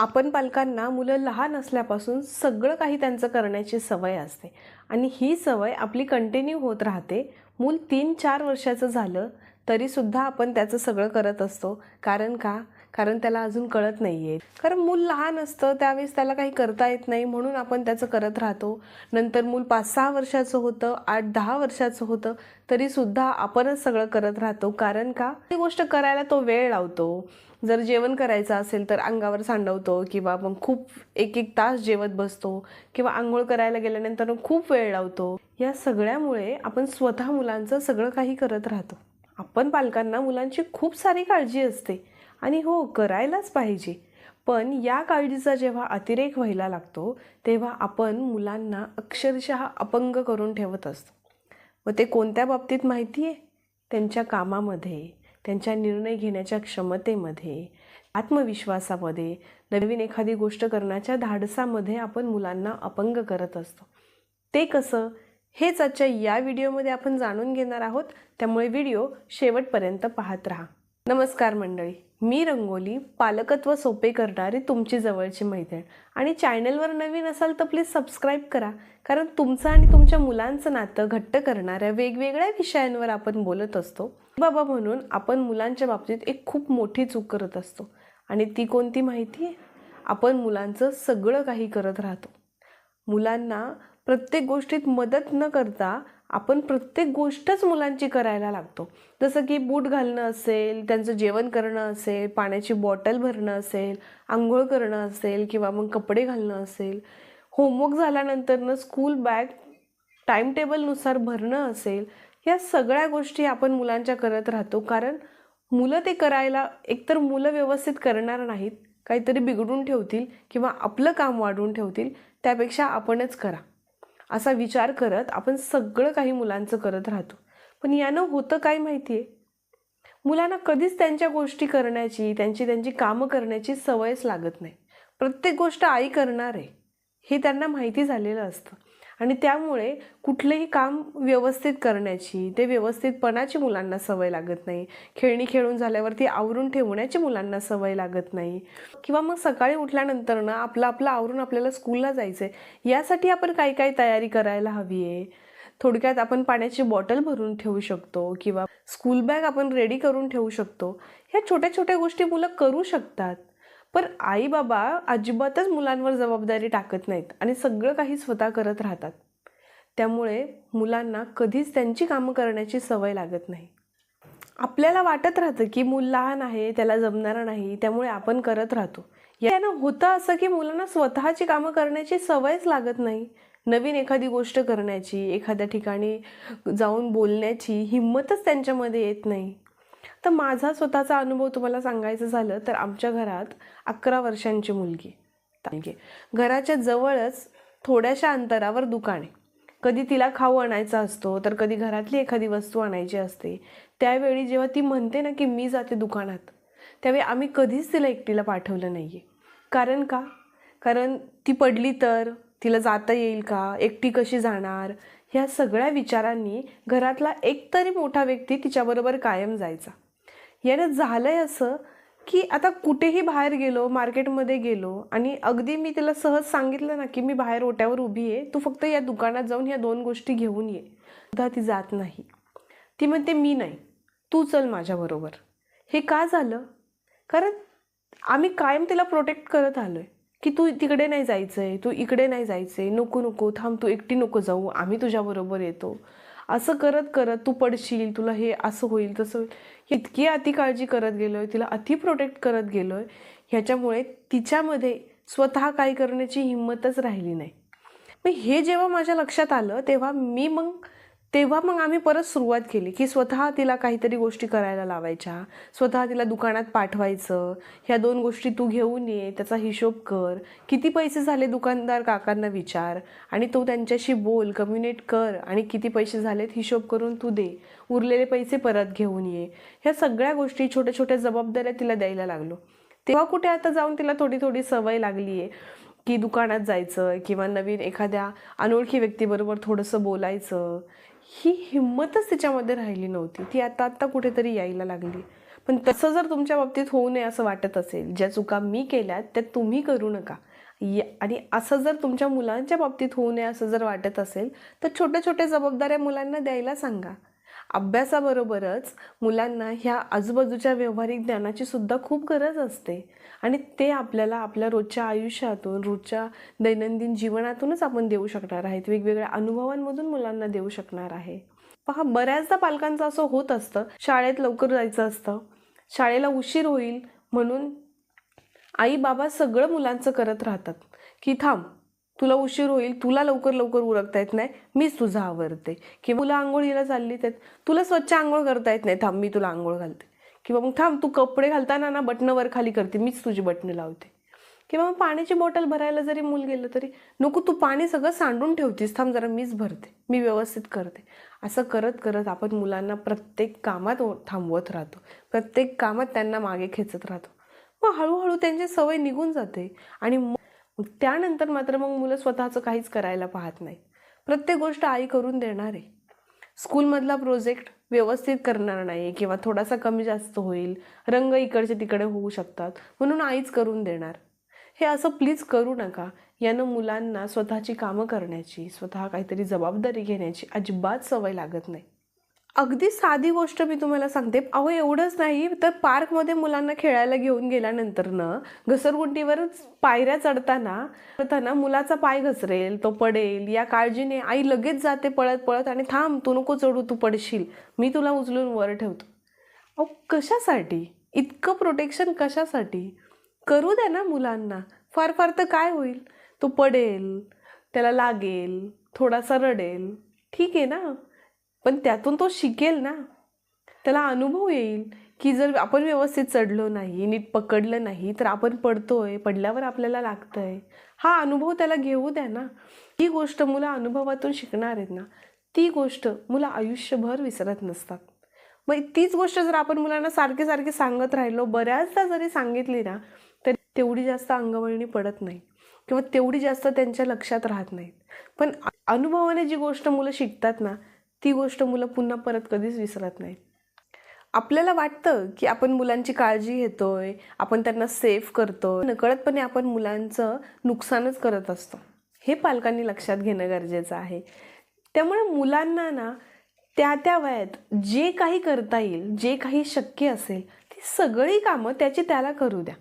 आपण पालकांना मुलं लहान असल्यापासून सगळं काही त्यांचं करण्याची सवय असते. आणि ही सवय आपली कंटिन्यू होत राहते. मूल तीन चार वर्षाचं झालं तरीसुद्धा आपण त्याचं सगळं करत असतो. कारण का? कारण त्याला अजून कळत नाही आहे कारण मूल लहान असतं त्यावेळेस त्याला काही करता येत नाही म्हणून आपण त्याचं करत राहतो. नंतर मूल पाच सहा वर्षाचं होतं आठ दहा वर्षाचं होतं तरीसुद्धा आपणच सगळं करत राहतो. कारण का? ती गोष्ट करायला तो वेळ लावतो. जर जेवण करायचं असेल तर अंगावर सांडवतो किंवा मग खूप एक एक तास जेवत बसतो किंवा आंघोळ करायला गेल्यानंतर खूप वेळ लावतो. या सगळ्यामुळे आपण स्वतः मुलांचं सगळं काही करत राहतो. आपण पालकांना मुलांची खूप सारी काळजी असते. आणि हो करायलाच पाहिजे. पण या काळजीचा जेव्हा अतिरेक व्हायला लागतो तेव्हा आपण मुलांना अक्षरशः अपंग करून ठेवत असतो. व ते कोणत्या बाबतीत माहिती आहे? त्यांच्या कामामध्ये त्यांच्या निर्णय घेण्याच्या क्षमतेमध्ये आत्मविश्वासामध्ये नवीन एखादी गोष्ट करण्याच्या धाडसामध्ये आपण मुलांना अपंग करत असतो. ते कसं? हेच आजच्या या व्हिडिओमध्ये आपण जाणून घेणार आहोत. त्यामुळे व्हिडिओ शेवटपर्यंत पाहत राहा. नमस्कार मंडळी. मी रंगोली पालकत्व सोपे करणारी तुमची जवळची मैत्रीण. आणि चॅनलवर नवीन असाल तर प्लीज सबस्क्राईब करा. कारण तुमचं आणि तुमच्या मुलांचं नातं घट्ट करणाऱ्या वेगवेगळ्या विषयांवर आपण बोलत असतो. बाबा म्हणून आपण मुलांच्या बाबतीत एक खूप मोठी चूक करत असतो. आणि ती कोणती माहिती? आहे आपण मुलांचं सगळं काही करत राहतो. मुलांना प्रत्येक गोष्टीत मदत न करता आपण प्रत्येक गोष्टच मुलांची करायला लागतो. जसं की बूट घालणं असेल त्यांचं जेवण करणं असेल पाण्याची बॉटल भरणं असेल आंघोळ करणं असेल किंवा मग कपडे घालणं असेल. होमवर्क झाल्यानंतरनं स्कूल बॅग टाईम टेबलनुसार भरणं असेल या सगळ्या गोष्टी आपण मुलांच्या करत राहतो. कारण मुलं ते करायला एकतर मुलं व्यवस्थित करणार नाहीत काहीतरी बिघडून ठेवतील किंवा आपलं काम वाढवून ठेवतील त्यापेक्षा आपणच करा. असा विचार करत आपण सगळं काही मुलांचं करत राहतो. पण यानं होतं काय माहिती आहे मुलांना कधीच त्यांच्या गोष्टी करण्याची त्यांची त्यांची कामं करण्याची सवयच लागत नाही. प्रत्येक गोष्ट आई करणार आहे हे त्यांना माहिती झालेलं असतं. आणि त्यामुळे कुठलंही काम व्यवस्थित करण्याची ते व्यवस्थितपणाची मुलांना सवय लागत नाही. खेळणी खेळून झाल्यावरती आवरून ठेवण्याची मुलांना सवय लागत नाही. किंवा मग सकाळी उठल्यानंतर ना आपलं आपलं आवरून आपल्याला स्कूलला जायचं आहे यासाठी आपण काही काही तयारी करायला हवी आहे थोडक्यात आपण पाण्याची बॉटल भरून ठेवू शकतो किंवा स्कूल बॅग आपण रेडी करून ठेवू शकतो. ह्या छोट्या छोट्या गोष्टी मुलं करू शकतात. पण आई बाबा अजिबातच मुलांवर जबाबदारी टाकत नाहीत आणि सगळं काही स्वतः करत राहतात. त्यामुळे मुलांना कधीच त्यांची कामं करण्याची सवय लागत नाही. आपल्याला वाटत राहतं की मूल लहान आहे त्याला जमणारं नाही त्यामुळे आपण करत राहतो. यानं होतं असं की मुलांना स्वतःची कामं करण्याची सवयच लागत नाही. नवीन एखादी गोष्ट करण्याची एखाद्या ठिकाणी जाऊन बोलण्याची हिंमतच त्यांच्यामध्ये येत नाही. तर माझा स्वतःचा अनुभव तुम्हाला सांगायचं झालं तर आमच्या घरात अकरा वर्षांची मुलगी मुलगी. घराच्या जवळच थोड्याशा अंतरावर दुकान आहे. कधी तिला खाऊ आणायचा असतो तर कधी घरातली एखादी वस्तू आणायची असते. त्यावेळी जेव्हा ती म्हणते ना की मी जाते दुकानात त्यावेळी आम्ही कधीच तिला एकटीला पाठवलं नाही आहे कारण का? कारण ती पडली तर तिला जाता येईल का? एकटी कशी जाणार? ह्या सगळ्या विचारांनी घरातला एकतरी मोठा व्यक्ती तिच्याबरोबर कायम जायचा. यानं झालंय असं की आता कुठेही बाहेर गेलो मार्केटमध्ये गेलो आणि अगदी मी त्याला सहज सांगितलं ना की मी बाहेर ओट्यावर उभी आहे तू फक्त या दुकानात जाऊन ह्या दोन गोष्टी घेऊन ये. सुद्धा ती जात नाही. ती म्हणते मी नाही. तू चल माझ्याबरोबर हे का झालं? कारण आम्ही कायम तिला प्रोटेक्ट करत आलो आहे की तू तिकडे नाही जायचं आहे तू इकडे नाही जायचं आहे नको नको थांब तू एकटी नको जाऊ आम्ही तुझ्याबरोबर येतो. असं करत करत तू पडशील तुला हे असं होईल तसं होईल. इतकी अति काळजी करत गेलो आहे तिला अति प्रोटेक्ट करत गेलो आहे ह्याच्यामुळे तिच्यामध्ये स्वतः काय करण्याची हिंमतच राहिली नाही. मग हे जेव्हा माझ्या लक्षात आलं तेव्हा मी मग तेव्हा मग आम्ही परत सुरुवात केली की स्वतः तिला काहीतरी गोष्टी करायला लावायच्या. स्वतः तिला दुकानात पाठवायचं. ह्या दोन गोष्टी तू घेऊन ये त्याचा हिशोब कर. किती पैसे झाले दुकानदार काकांना विचार आणि तो त्यांच्याशी बोल कम्युनिकेट कर आणि किती पैसे झालेत हिशोब करून तू दे. उरलेले पैसे परत घेऊन ये. ह्या सगळ्या गोष्टी छोट्या छोट्या जबाबदाऱ्या तिला द्यायला लागलो. तेव्हा कुठे आता जाऊन तिला थोडी थोडी सवय लागली आहे की दुकानात जायचं किंवा नवीन एखाद्या अनोळखी व्यक्तीबरोबर थोडंसं बोलायचं. ही हिंमतच तिच्यामध्ये राहिली नव्हती. ती आता आत्ता कुठेतरी यायला लागली. पण तसं जर तुमच्या बाबतीत होऊ नये असं वाटत असेल ज्या चुका मी केल्यात त्या तुम्ही करू नका. या आणि असं जर तुमच्या मुलांच्या बाबतीत होऊ नये असं जर वाटत असेल तर छोट्या छोट्या जबाबदाऱ्या मुलांना द्यायला सांगा. अभ्यासाबरोबरच मुलांना ह्या आजूबाजूच्या व्यावहारिक ज्ञानाची सुद्धा खूप गरज असते. आणि ते आपल्याला आपल्या रोजच्या आयुष्यातून रोजच्या दैनंदिन जीवनातूनच आपण देऊ शकणार आहेत. वेगवेगळ्या अनुभवांमधून मुलांना देऊ शकणार आहे. पहा बऱ्याचदा पालकांचं असं होत असतं. शाळेत लवकर जायचं असतं. शाळेला उशीर होईल म्हणून आई बाबा सगळं मुलांचं करत राहतात. की थांब तुला उशीर होईल तुला लवकर लवकर उरकता येत नाही मीच तुझा आवरते. किंवा मुलं आंघोळीला चालली तर तुला स्वच्छ आंघोळ करता येत नाही. थांब मी तुला आंघोळ घालते. किंवा मग थांब तू कपडे घालताना ना बटणं वर खाली करते मीच तुझी बटणं लावते. किंवा मग पाण्याची बॉटल भरायला जरी मूल गेलं तरी नको तू पाणी सगळं सांडून ठेवतीस. थांब जरा मीच भरते मी व्यवस्थित करते. असं करत करत आपण मुलांना प्रत्येक कामात थांबवत राहतो. प्रत्येक कामात त्यांना मागे खेचत राहतो. मग हळूहळू त्यांची सवय निघून जाते आणि मग त्यानंतर मात्र मग मुलं स्वतःचं काहीच करायला पाहत नाही. प्रत्येक गोष्ट आई करून देणार आहे. स्कूलमधला प्रोजेक्ट व्यवस्थित करणार नाही किंवा थोडासा कमी जास्त होईल रंग इकडचे तिकडे होऊ शकतात म्हणून आईच करून देणार. हे असं प्लीज करू नका. यानं मुलांना स्वतःची कामं करण्याची स्वतः काहीतरी जबाबदारी घेण्याची अजिबात सवय लागत नाही. अगदी साधी गोष्ट मी तुम्हाला सांगते. अहो एवढंच नाही तर पार्कमध्ये मुलांना खेळायला घेऊन गेल्यानंतरनं घसरगुंडीवर पायऱ्या चढताना चढताना मुलाचा पाय घसरेल तो पडेल या काळजीने आई लगेच जाते पळत पळत आणि थांब तू नको चढू तू पडशील मी तुला उचलून वर ठेवतो. अहो कशासाठी? इतकं प्रोटेक्शन कशासाठी? करू द्या ना मुलांना. फार फार तर काय होईल? तो पडेल त्याला लागेल थोडासा रडेल. ठीक आहे ना? पण त्यातून तो शिकेल ना. त्याला अनुभव येईल की जर आपण व्यवस्थित चढलो नाही नीट पकडलं नाही तर आपण पडतोय पडल्यावर आपल्याला लागतंय. हा अनुभव त्याला घेऊ द्या ना. ही गोष्ट मुलं अनुभवातून शिकणार आहेत ना. ती गोष्ट मुलं आयुष्यभर विसरत नसतात. मग तीच गोष्ट जर आपण मुलांना सारखे सारखे सांगत राहिलो बऱ्याचदा जरी सांगितली ना तर तेवढी जास्त अंगवळणी पडत नाही किंवा तेवढी जास्त त्यांच्या लक्षात राहत नाहीत. पण अनुभवाने जी गोष्ट मुलं शिकतात ना ती गोष्ट मुलं पुन्हा परत कधीच विसरत नाहीत. आपल्याला वाटतं की आपण मुलांची काळजी घेतोय आपण त्यांना सेफ करतो नकळतपणे आपण मुलांचं नुकसानच करत असतो. हे पालकांनी लक्षात घेणं गरजेचं आहे. त्यामुळे मुलांना ना त्या त्या वयात जे काही करता येईल जे काही शक्य असेल ती सगळी कामं त्याची त्याला करू द्या.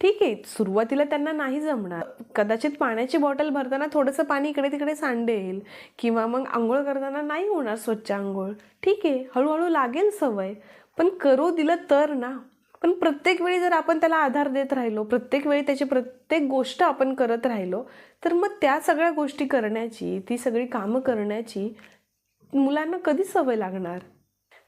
ठीक आहे सुरुवातीला त्यांना नाही जमणार. कदाचित पाण्याची बॉटल भरताना थोडंसं पाणी इकडे तिकडे सांडेल किंवा मग आंघोळ करताना नाही होणार स्वच्छ आंघोळ. ठीक आहे हळूहळू लागेल सवय. पण करू दिलं तर ना. पण प्रत्येक वेळी जर आपण त्याला आधार देत राहिलो प्रत्येक वेळी त्याची प्रत्येक गोष्ट आपण करत राहिलो तर मग त्या सगळ्या गोष्टी करण्याची ती सगळी कामं करण्याची मुलांना कधी सवय लागणार?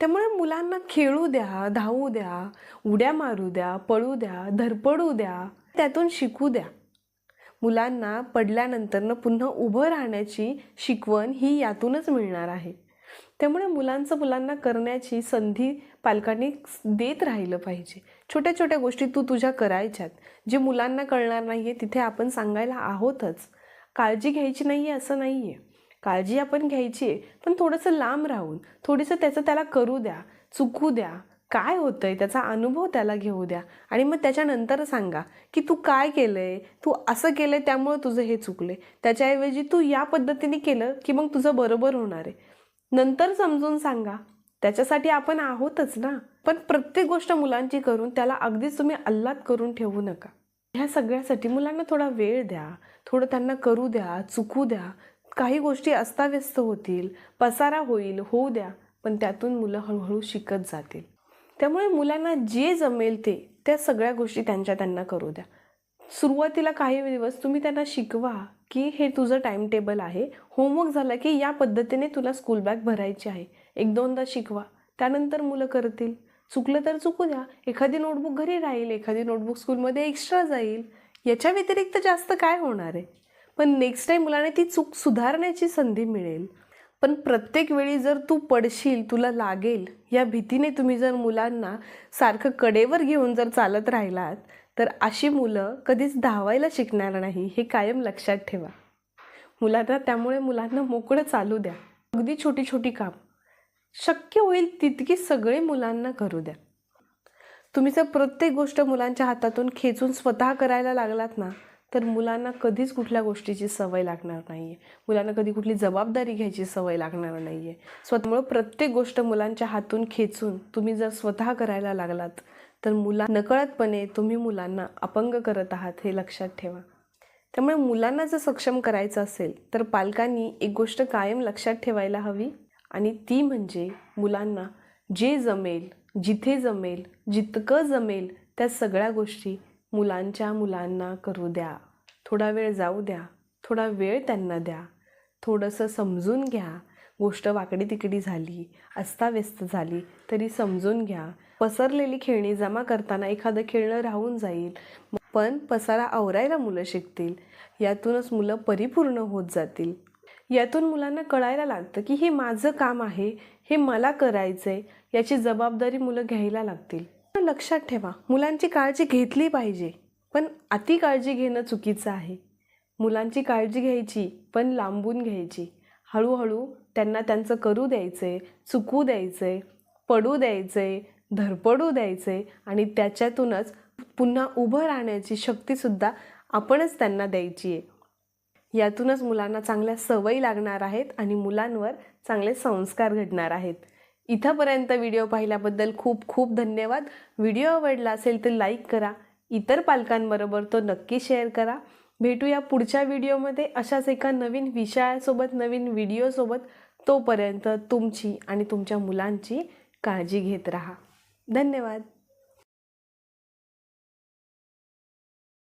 त्यामुळे मुलांना खेळू द्या धावू द्या उड्या मारू द्या पळू द्या धरपडू द्या त्यातून शिकू द्या. मुलांना पडल्यानंतरनं पुन्हा उभं राहण्याची शिकवण ही यातूनच मिळणार आहे. त्यामुळे मुलांचं मुलांना करण्याची संधी पालकांनी देत राहिलं पाहिजे. छोट्या छोट्या गोष्टी तू तुझ्या करायच्यात. जे मुलांना कळणार नाही आहे तिथे आपण सांगायला आहोतच. काळजी घ्यायची नाही आहे असं नाही आहे काळजी आपण घ्यायची आहे पण थोडंसं लांब राहून थोडंसं त्याचं त्याला करू द्या चुकू द्या काय होतंय त्याचा अनुभव त्याला घेऊ द्या. आणि मग त्याच्यानंतर सांगा की तू काय केलंय? तू असं केलंय त्यामुळं तुझं हे चुकले त्याच्याऐवजी तू या पद्धतीने केलं की मग तुझं बरोबर होणार आहे. नंतर समजून सांगा त्याच्यासाठी आपण आहोतच ना. पण प्रत्येक गोष्ट मुलांची करून त्याला अगदीच तुम्ही अल्लाद करून ठेवू नका. ह्या सगळ्यासाठी मुलांना थोडा वेळ द्या थोडं त्यांना करू द्या चुकू द्या काही गोष्टी अस्ताव्यस्त होतील पसारा होईल होऊ द्या पण त्यातून मुलं हळूहळू शिकत जातील. त्यामुळे मुलांना जे जमेल ते त्या सगळ्या गोष्टी त्यांच्या त्यांना करू द्या. सुरुवातीला काही दिवस तुम्ही त्यांना शिकवा की हे तुझं टाइम टेबल आहे. होमवर्क झालं की या पद्धतीने तुला स्कूल बॅग भरायची आहे. एक दोनदा शिकवा त्यानंतर मुलं करतील. चुकलं तर चुकू द्या. एखादी नोटबुक घरी राहील एखादी नोटबुक स्कूलमध्ये एक्स्ट्रा जाईल. याच्या व्यतिरिक्त जास्त काय होणार आहे? पण नेक्स्ट टाईम मुलाने ती चूक सुधारण्याची संधी मिळेल. पण प्रत्येक वेळी जर तू पडशील तुला लागेल या भीतीने तुम्ही जर मुलांना सारखं कडेवर घेऊन जर चालत राहिलात तर अशी मुलं कधीच धावायला शिकणार नाही हे कायम लक्षात ठेवा. मुलांना त्यामुळे मुलांना मोकळं चालू द्या. अगदी छोटी छोटी काम. शक्य होईल तितकी सगळे मुलांना करू द्या. तुम्ही जर प्रत्येक गोष्ट मुलांच्या हातातून खेचून स्वतः करायला लागलात ना तर मुलांना कधीच कुठल्या गोष्टीची सवय लागणार नाही आहे मुलांना कधी कुठली जबाबदारी घ्यायची सवय लागणार नाही आहे स्वतःमुळं प्रत्येक गोष्ट मुलांच्या हातून खेचून तुम्ही जर स्वतः करायला लागलात तर मुला नकळतपणे तुम्ही मुलांना अपंग करत आहात हे लक्षात ठेवा. त्यामुळे मुलांना जर सक्षम करायचं असेल तर पालकांनी एक गोष्ट कायम लक्षात ठेवायला हवी आणि ती म्हणजे मुलांना जे जमेल जिथे जमेल जितकं जमेल त्या सगळ्या गोष्टी मुलांच्या मुलांना करू द्या. थोडा वेळ जाऊ द्या. थोडा वेळ त्यांना द्या. थोडंसं समजून घ्या. गोष्ट वाकडी तिकडी झाली अस्ताव्यस्त झाली तरी समजून घ्या. पसरलेली खेळणी जमा करताना एखादं खेळणं राहून जाईल. पण पसारा आवरायला मुलं शिकतील. यातूनच मुलं परिपूर्ण होत जातील. यातून मुलांना कळायला लागतं की हे माझं काम आहे हे मला करायचं आहे याची जबाबदारी मुलं घ्यायला लागतील. लक्षात ठेवा. मुलांची काळजी घेतली पाहिजे पण अति काळजी घेणं चुकीचं आहे. मुलांची काळजी घ्यायची पण लांबून घ्यायची. हळूहळू त्यांना त्यांचं करू द्यायचं आहे चुकू द्यायचं आहे पडू द्यायचं आहे धरपडू द्यायचं आहे आणि त्याच्यातूनच पुन्हा उभं राहण्याची शक्तीसुद्धा आपणच त्यांना द्यायची आहे. यातूनच मुलांना चांगल्या सवयी लागणार आहेत आणि मुलांवर चांगले संस्कार घडणार आहेत. इथंपर्यंत व्हिडिओ पाहिल्याबद्दल खूप खूप धन्यवाद. व्हिडिओ आवडला असेल तर लाईक करा. इतर पालकांबरोबर तो नक्की शेअर करा. भेटूया पुढच्या व्हिडिओमध्ये. अशाच एका नवीन विषयासोबत नवीन व्हिडिओसोबत. तोपर्यंत तुमची आणि तुमच्या मुलांची काळजी घेत राहा. धन्यवाद.